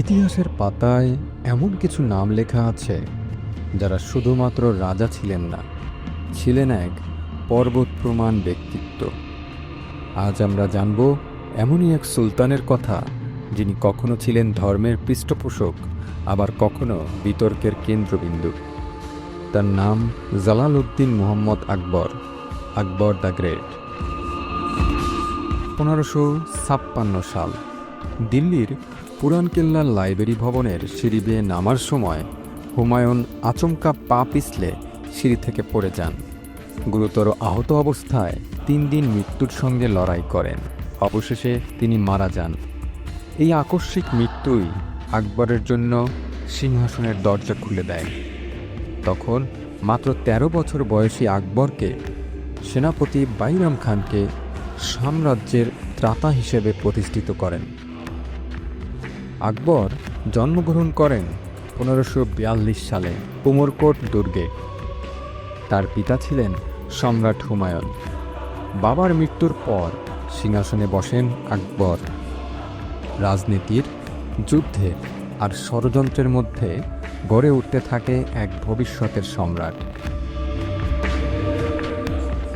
ইতিহাসের পাতায় এমন কিছু নাম লেখা আছে, যারা শুধুমাত্র রাজা ছিলেন না, ছিলেন এক পর্বত প্রমাণ ব্যক্তিত্ব। আজ আমরা জানব এমনই এক সুলতানের কথা, যিনি কখনো ছিলেন ধর্মের পৃষ্ঠপোষক, আবার কখনো বিতর্কের কেন্দ্রবিন্দু। তার নাম জালাল উদ্দিন মুহাম্মদ আকবর আকবর দ্য গ্রেট। পনেরোশো ছাপ্পান্ন সাল, দিল্লির পুরান কেল্লার লাইব্রেরি ভবনের সিঁড়ি বেয়ে নামার সময় হুমায়ুন আচমকা পা পিছলে সিঁড়ি থেকে পড়ে যান। গুরুতর আহত অবস্থায় তিন দিন মৃত্যুর সঙ্গে লড়াই করেন। অবশেষে তিনি মারা যান। এই আকস্মিক মৃত্যুই আকবরের জন্য সিংহাসনের দরজা খুলে দেয়। তখন মাত্র ১৩ বছর বয়সী আকবরকে সেনাপতি বাইরাম খানকে সাম্রাজ্যের ত্রাতা হিসেবে প্রতিষ্ঠিত করেন। আকবর জন্মগ্রহণ করেন পনেরোশো বিয়াল্লিশ সালে উমরকোট দুর্গে। তার পিতা ছিলেন সম্রাট হুমায়ুন। বাবার মৃত্যুর পর সিংহাসনে বসেন আকবর। রাজনীতির যুদ্ধে আর ষড়যন্ত্রের মধ্যে গড়ে উঠতে থাকে এক ভবিষ্যতের সম্রাট।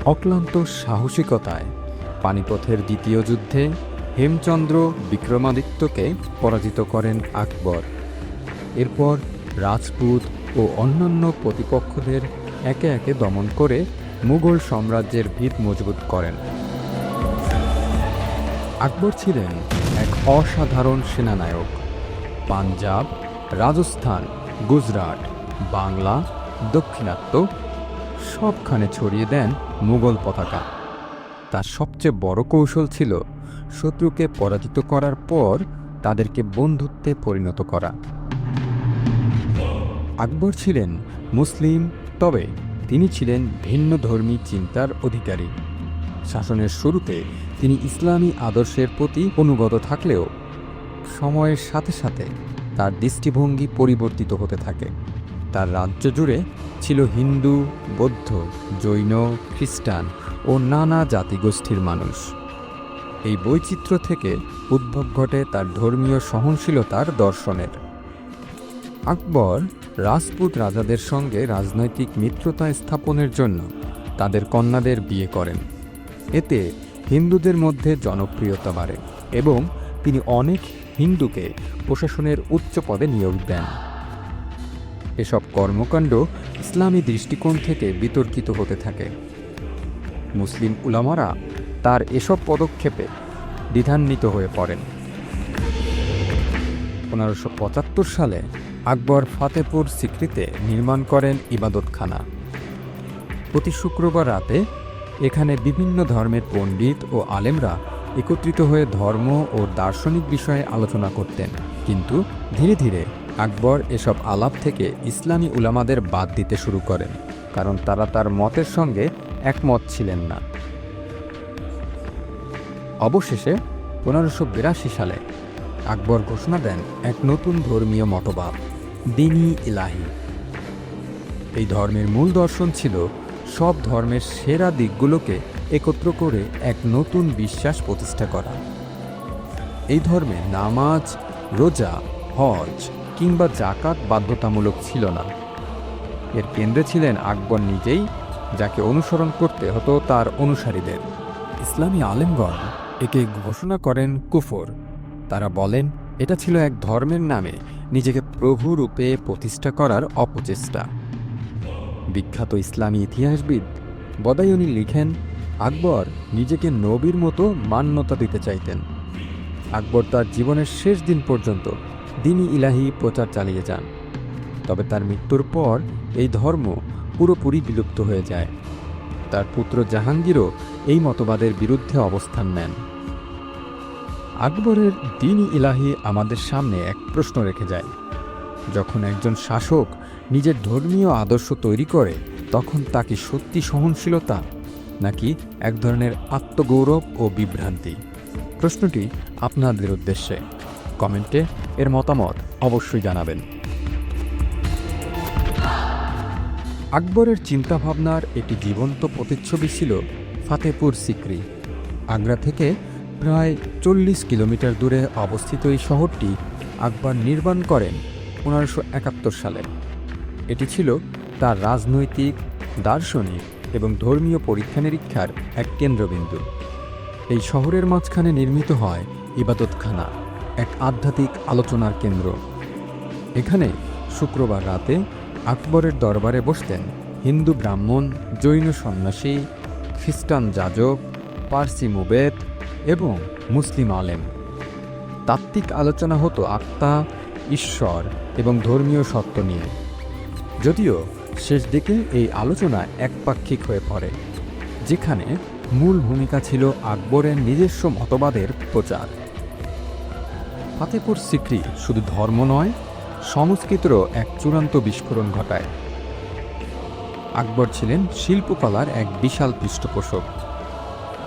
অক্লান্ত সাহসিকতায় পানিপথের দ্বিতীয় যুদ্ধে হেমচন্দ্র বিক্রমাদিত্যকে পরাজিত করেন আকবর। এরপর রাজপুত ও অন্যান্য প্রতিপক্ষদের একে একে দমন করে মুঘল সাম্রাজ্যের ভিত মজবুত করেন। আকবর ছিলেন এক অসাধারণ সেনানায়ক। পাঞ্জাব, রাজস্থান, গুজরাট, বাংলা, দক্ষিণাত্য সবখানে ছড়িয়ে দেন মুঘল পতাকা। তার সবচেয়ে বড় কৌশল ছিল শত্রুকে পরাজিত করার পর তাদেরকে বন্ধুত্বে পরিণত করা। আকবর ছিলেন মুসলিম, তবে তিনি ছিলেন ভিন্ন ধর্মী চিন্তার অধিকারী। শাসনের শুরুতে তিনি ইসলামী আদর্শের প্রতি অনুগত থাকলেও সময়ের সাথে সাথে তার দৃষ্টিভঙ্গি পরিবর্তিত হতে থাকে। তার রাজ্য জুড়ে ছিল হিন্দু, বৌদ্ধ, জৈন, খ্রিস্টান ও নানা জাতিগোষ্ঠীর মানুষ। এই বৈচিত্র্য থেকে উদ্ভব ঘটে তার ধর্মীয় সহনশীলতার দর্শনের। আকবর রাজপুত রাজাদের সঙ্গে রাজনৈতিক মিত্রতা স্থাপনের জন্য তাদের কন্যাদের বিয়ে করেন। এতে হিন্দুদের মধ্যে জনপ্রিয়তা বাড়ে এবং তিনি অনেক হিন্দুকে প্রশাসনের উচ্চ পদে নিয়োগ দেন। এসব কর্মকাণ্ড ইসলামী দৃষ্টিকোণ থেকে বিতর্কিত হতে থাকে। মুসলিম উলামারা তার এসব পদক্ষেপে দ্বিধান্বিত হয়ে পড়েন। পনেরোশো পঁচাত্তর সালে আকবর ফাতেপুর সিক্রিতে নির্মাণ করেন ইবাদতখানা। প্রতি শুক্রবার রাতে এখানে বিভিন্ন ধর্মের পণ্ডিত ও আলেমরা একত্রিত হয়ে ধর্ম ও দার্শনিক বিষয়ে আলোচনা করতেন। কিন্তু ধীরে ধীরে আকবর এসব আলাপ থেকে ইসলামী উলামাদের বাদ দিতে শুরু করেন, কারণ তারা তার মতের সঙ্গে একমত ছিলেন না। অবশেষে পনেরোশো বিরাশি সালে আকবর ঘোষণা দেন এক নতুন ধর্মীয় মতবাদ, দিনী ইলাহি। এই ধর্মের মূল দর্শন ছিল সব ধর্মের সেরা দিকগুলোকে একত্র করে এক নতুন বিশ্বাস প্রতিষ্ঠা করা। এই ধর্মে নামাজ, রোজা, হজ কিংবা জাকাত বাধ্যতামূলক ছিল না। এর কেন্দ্রে ছিলেন আকবর নিজেই, যাকে অনুসরণ করতে হতো তার অনুসারীদের। ইসলামী আলেমগণ একে ঘোষণা করেন কুফর। তারা বলেন, এটা ছিল এক ধর্মের নামে নিজেকে প্রভু রূপে প্রতিষ্ঠা করার অপচেষ্টা। বিখ্যাত ইসলামী ইতিহাসবিদ বদায়ুনি লিখেন, আকবর নিজেকে নবীর মতো মান্যতা দিতে চাইতেন। আকবর তার জীবনের শেষ দিন পর্যন্ত দিনী ইলাহি প্রচার চালিয়ে যান। তবে তার মৃত্যুর পর এই ধর্ম পুরোপুরি বিলুপ্ত হয়ে যায়। তার পুত্র জাহাঙ্গীরও এই মতবাদের বিরুদ্ধে অবস্থান নেন। আকবরের দিন ইলাহি আমাদের সামনে এক প্রশ্ন রেখে যায়। যখন একজন শাসক নিজের ধর্মীয় আদর্শ তৈরি করে, তখন তা কি সত্যি সহনশীলতা, নাকি এক ধরনের আত্মগৌরব ও বিভ্রান্তি? প্রশ্নটি আপনাদের উদ্দেশ্যে। কমেন্টে এর মতামত অবশ্যই জানাবেন। আকবরের চিন্তাভাবনার একটি জীবন্ত প্রতিচ্ছবি ছিল ফাতেপুর সিক্রি। আগ্রা থেকে প্রায় চল্লিশ কিলোমিটার দূরে অবস্থিত এই শহরটি আকবর নির্মাণ করেন পনেরোশো একাত্তর সালে। এটি ছিল তার রাজনৈতিক, দার্শনিক এবং ধর্মীয় পরীক্ষা নিরীক্ষার এক কেন্দ্রবিন্দু। এই শহরের মাঝখানে নির্মিত হয় ইবাদতখানা, এক আধ্যাত্মিক আলোচনার কেন্দ্র। এখানে শুক্রবার রাতে আকবরের দরবারে বসতেন হিন্দু ব্রাহ্মণ, জৈন সন্ন্যাসী, খ্রিস্টান যাজক, পার্সি মুবেদ এবং মুসলিম আলেম। তাত্ত্বিক আলোচনা হতো আত্মা, ঈশ্বর এবং ধর্মীয় সত্য নিয়ে। যদিও শেষ দিকে এই আলোচনা একপাক্ষিক হয়ে পড়ে, যেখানে মূল ভূমিকা ছিল আকবরের নিজস্ব মতবাদের প্রচার। ফাতেপুর সিক্রি শুধু ধর্ম নয়, সংস্কৃতিরও এক চূড়ান্ত বিস্ফোরণ ঘটায়। আকবর ছিলেন শিল্পকলার এক বিশাল পৃষ্ঠপোষক।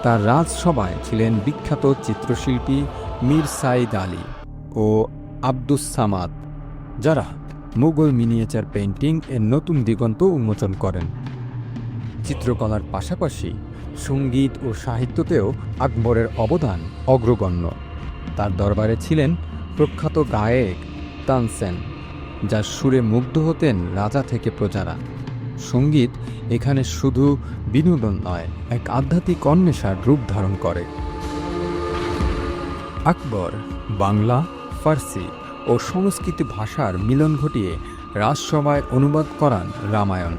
তার রাজসভায় ছিলেন বিখ্যাত চিত্রশিল্পী মীর সাইদ আলী ও আব্দুস সামাদ, যারা মুঘল মিনিয়েচার পেইন্টিং এর নতুন দিগন্ত উন্মোচন করেন। চিত্রকলার পাশাপাশি সংগীত ও সাহিত্যতেও আকবরের অবদান অগ্রগণ্য। তার দরবারে ছিলেন প্রখ্যাত গায়ক তানসেন, যার সুরে মুগ্ধ হতেন রাজা থেকে প্রজারা। সংগীত এখানে শুধু বিনোদন নয়, এক আধ্যাত্মিক অন্বেষার রূপ ধারণ করে। আকবর, বাংলা, ফার্সি ও সংস্কৃত ভাষার মিলন ঘটিয়ে রাজসভায় অনুবাদ করান রামায়ণ,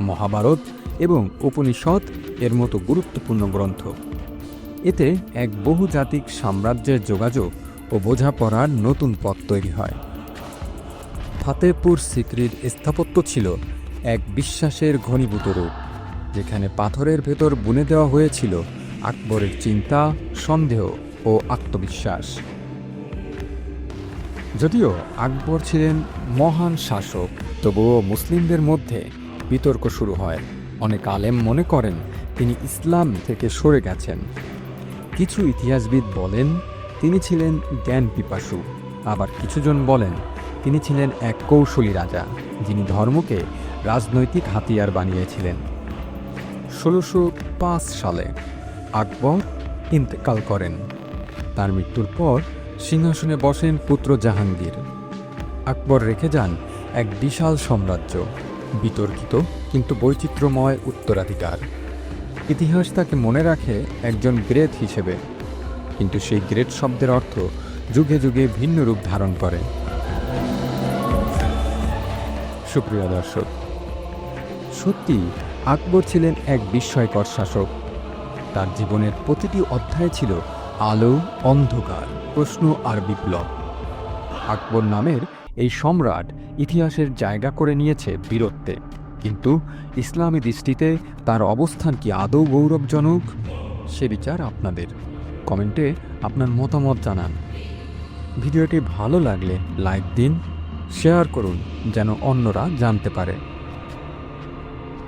মহাভারত এবং উপনিষদ এর মতো গুরুত্বপূর্ণ গ্রন্থ। এতে এক বহুজাতিক সাম্রাজ্যের যোগাযোগ ও বোঝাপড়ার নতুন পথ তৈরি হয়। ফাতেপুর সিকরির স্থাপত্য ছিল এক বিশ্বাসের ঘনীভূত রূপ, যেখানে পাথরের ভেতর বুনে দেওয়া হয়েছিল আকবরের চিন্তা, সন্দেহ ও আত্মবিশ্বাস। যদিও আকবর ছিলেন মহান শাসক, তবুও মুসলিমদের মধ্যে বিতর্ক শুরু হয়। অনেক আলেম মনে করেন তিনি ইসলাম থেকে সরে গেছেন। কিছু ইতিহাসবিদ বলেন, তিনি ছিলেন জ্ঞান পিপাসু। আবার কিছুজন বলেন, তিনি ছিলেন এক কৌশলী রাজা, যিনি ধর্মকে রাজনৈতিক হাতিয়ার বানিয়েছিলেন। ষোলোশো পাঁচ সালে আকবর ইন্তেকাল করেন। তার মৃত্যুর পর সিংহাসনে বসেন পুত্র জাহাঙ্গীর। আকবর রেখে যান এক বিশাল সাম্রাজ্য, বিতর্কিত কিন্তু বৈচিত্র্যময় উত্তরাধিকার। ইতিহাস তাকে মনে রাখে একজন গ্রেট হিসেবে, কিন্তু সেই গ্রেট শব্দের অর্থ যুগে যুগে ভিন্ন রূপ ধারণ করে। সুপ্রিয় দর্শক সত্যি আকবর ছিলেন এক বিস্ময়কর শাসক। তার জীবনের প্রতিটি অধ্যায় ছিল আলো, অন্ধকার, প্রশ্ন আর বিপ্লব। আকবর নামের এই সম্রাট ইতিহাসের জায়গা করে নিয়েছে বীরত্বে। কিন্তু ইসলামী দৃষ্টিতে তার অবস্থান কি আদৌ গৌরবজনক? সে বিচার আপনাদের। কমেন্টে আপনার মতামত জানান। ভিডিওটি ভালো লাগলে লাইক দিন, শেয়ার করুন, যেন অন্যরা জানতে পারে।